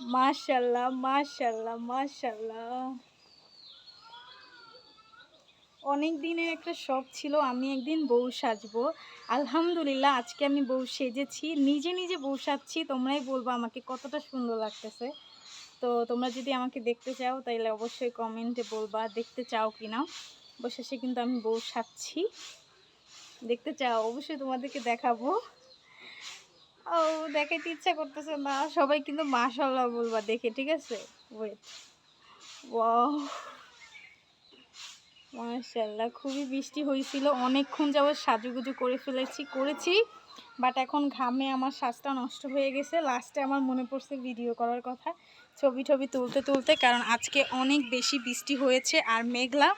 মাশাল্লাহ মাশাল্লাহ মাশাল্লাহ। অনেক দিনের একটা শখ ছিল, আমি একদিন বউ সাজবো। আলহামদুলিল্লাহ, আজকে আমি বউ সেজেছি। নিজে নিজে বউ সাজছি, তোমরাই বলব আমাকে কতটা সুন্দর লাগতেছে। তো তোমরা যদি আমাকে দেখতে চাও তাহলে অবশ্যই কমেন্টে বলবা, দেখতে চাও কি না অবশেষে কিন্তু আমি বউ সাজছি। দেখতে চাও, অবশ্যই তোমাদেরকে দেখাবো। ও, দেখাইতে ইচ্ছা করতেছে না। সবাই কিন্তু মাশাল্লাহ বলবা, দেখে, ঠিক আছে? ওয়েট ওয়াও মাশাল্লাহ খুবই বৃষ্টি হয়েছিল অনেকক্ষণ যাবত সাজুগুজু করে ফেলেছি, করেছি বাট এখন ঘামে আমার শ্বাসটা নষ্ট হয়ে গেছে। লাস্টে আমার মনে পড়ছে ভিডিও করার কথা। ছবি টবি তুলতে তুলতে কারণ আজকে অনেক বেশি বৃষ্টি হয়েছে আর মেঘলা।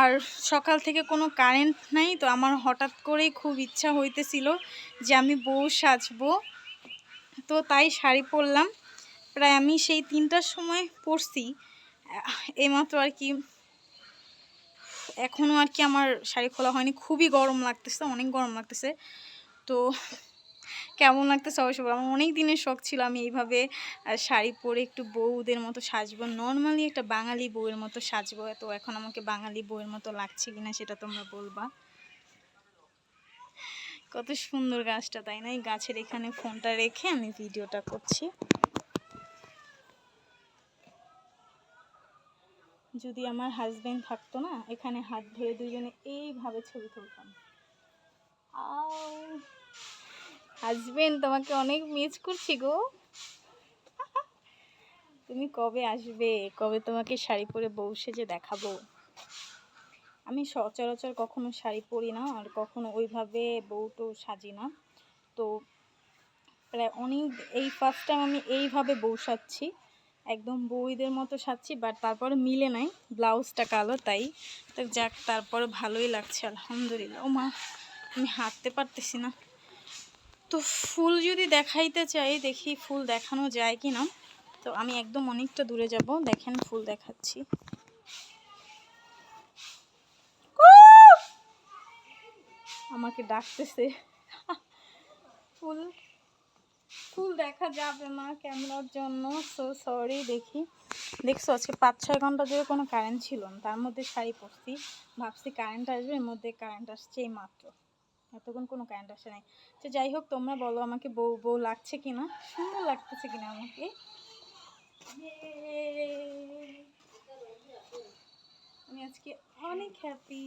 আর সকাল থেকে কোনো কারেন্ট নাই, তো আমার হঠাৎ করেই খুব ইচ্ছা হইতেছিল যে আমি বউ সাজবো। তো তাই শাড়ি পরলাম। প্রায় আমি সেই তিনটার সময় পরছি। এইমাত্র আর কি এখনও আর কি আমার শাড়ি খোলা হয়নি। খুবই গরম লাগতেছে, অনেক গরম লাগতেছে। তো কেমন লাগতেছে? অবশ্যই বলো। আমার অনেক দিনের শখ ছিল আমি এইভাবে শাড়ি পরে একটু বউদের মতো সাজবো। নর্মালি একটা বাঙালি বউয়ের মতো সাজবো। তো এখন আমাকে বাঙালি বউয়ের মতো লাগছে কিনা সেটা তোমরা বলবা। কত সুন্দর গাছটা, তাই না? এই গাছের এখানে ফোনটা রেখে আমি ভিডিওটা করছি। যদি আমার হাজবেন্ড থাকতো না, এখানে হাত ধরে দুজনে এইভাবে ছবি তুলতাম। হাজবেন্ড, তোমাকে অনেক মিস করছি গো। তুমি কবে আসবে? কবে তোমাকে শাড়ি পরে বউ সেজে দেখাবো? আমি সচরাচর কখনো শাড়ি পরি না, আর কখনো ওইভাবে বউটো সাজি না। তো প্রায় অনেক, এই ফার্স্ট টাইম আমি এইভাবে বউ সাজছি। একদম বউদের মতো সাজছি বাট তারপরে মিলে নাই। ব্লাউজটা কালো, তাই। তো যাক, তারপরে ভালোই লাগছে, আলহামদুলিল্লাহ। ও মা আমি হাঁটতে পারতেছি না। তো ফুল যদি দেখাইতে চাই, দেখি ফুল দেখানো যায় কি না তো আমি একদম অনেকটা দূরে যাব। দেখেন, ফুল দেখাচ্ছি! আমাকে ডাকতেছে। ফুল ফুল দেখা যাবে না ক্যামেরার জন্য। সো সরি দেখি। দেখছ, আজকে পাঁচ, ছয় ঘণ্টা ধরে কোনো কারেন্ট ছিল না। তার মধ্যে শাড়ি পরছি। ভাবছি কারেন্ট আসবে, এর মধ্যে কারেন্ট আসছে এই মাত্র এতক্ষণ কোনো কারেন্ট আসে নাই। তো যাই হোক, তোমরা বলো আমাকে বউ বউ লাগছে কিনা? সুন্দর লাগতেছে কিনা আমাকে? আমি আজকে অনেক হ্যাপি